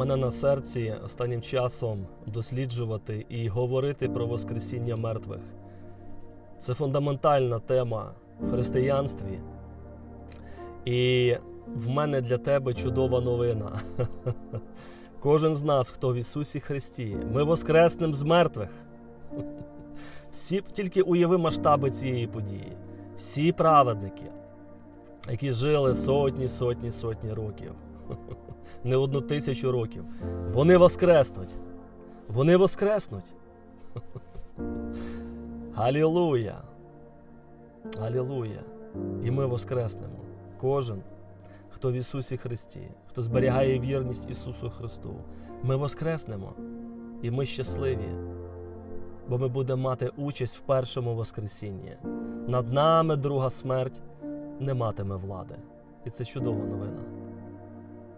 мене на серці останнім часом досліджувати і говорити про Воскресіння мертвих. Це фундаментальна тема в християнстві. І в мене для тебе чудова новина. Кожен з нас, хто в Ісусі Христі, ми воскреснем з мертвих. Всі тільки уяви масштаби цієї події. Всі праведники, які жили сотні, сотні, сотні років, не одну тисячу років, вони воскреснуть. Вони воскреснуть. Алілуя! Алілуя! І ми воскреснемо. Кожен, хто в Ісусі Христі, хто зберігає вірність Ісусу Христу. Ми воскреснемо і ми щасливі, бо ми будемо мати участь в першому Воскресінні. Над нами друга смерть не матиме влади. І це чудова новина.